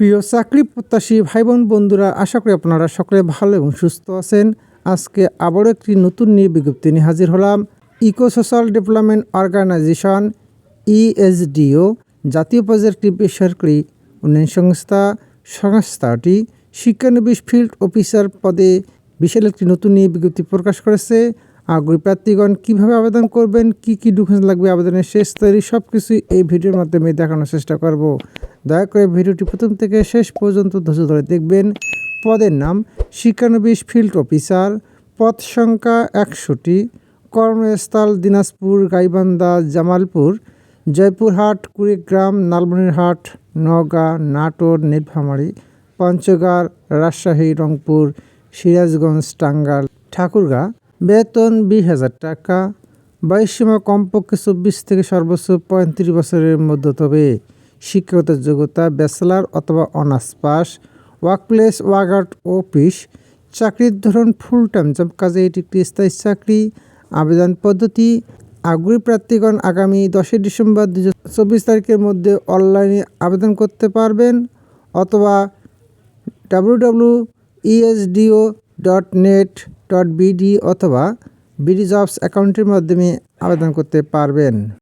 প্রিয় চাকরি প্রত্যাশী ভাই বোন বন্ধুরা, আশা করি আপনারা সকলে ভালো এবং সুস্থ আছেন। আজকে আবারও একটি নতুন নিয়ে বিজ্ঞপ্তি নিয়ে হাজির হলাম। Eco social development organization, ESDO, জাতীয় পর্যায়ের একটি বেসরকারি উন্নয়ন সংস্থা, সংস্থাটি শিক্ষানবিশ ফিল্ড অফিসার পদে বিশাল একটি নতুন নিয়ে বিজ্ঞপ্তি প্রকাশ করেছে। আগ্রহী প্রার্থীগণ, কীভাবে আবেদন করবেন, কি কি ডকুমেন্টস লাগবে, আবেদনের শেষ তারিখ সব কিছুই এই ভিডিওর মাধ্যমে দেখানোর চেষ্টা করব। দয়া করে ভিডিওটি প্রথম থেকে শেষ পর্যন্ত ধৈর্য ধরে দেখবেন। পদের নাম, শিক্ষানবিশ ফিল্ড অফিসার পদ সংখ্যা একশোটি কর্মস্থল দিনাজপুর, গাইবান্ধা, জামালপুর, জয়পুরহাট, কুড়িগ্রাম নালমনিরহাট নওগাঁ, নাটোর, নীলফামারী, পঞ্চগড়, রাজশাহী, রংপুর, সিরাজগঞ্জ টাঙ্গাল ঠাকুরগাঁ বেতন বিশ হাজার টাকা। বয়স সীমা কমপক্ষে চব্বিশ থেকে সর্বোচ্চ পঁয়ত্রিশ বছরের মধ্যে, তবে শিক্ষাগত যোগ্যতা, ব্যাচেলার অথবা honours pass, workplace, workout office, চাকরির ধরন ফুল টাইম জব কাজে এটি একটি স্থায়ী চাকরি, আবেদন পদ্ধতি, আগ্রহী প্রার্থীগণ আগামী দশই ডিসেম্বর দু চব্বিশ তারিখের মধ্যে অনলাইনে আবেদন করতে পারবেন অথবা W W ESDO dot net dot BD অথবা বিডি জবস অ্যাকাউন্টের মাধ্যমে আবেদন করতে পারবেন।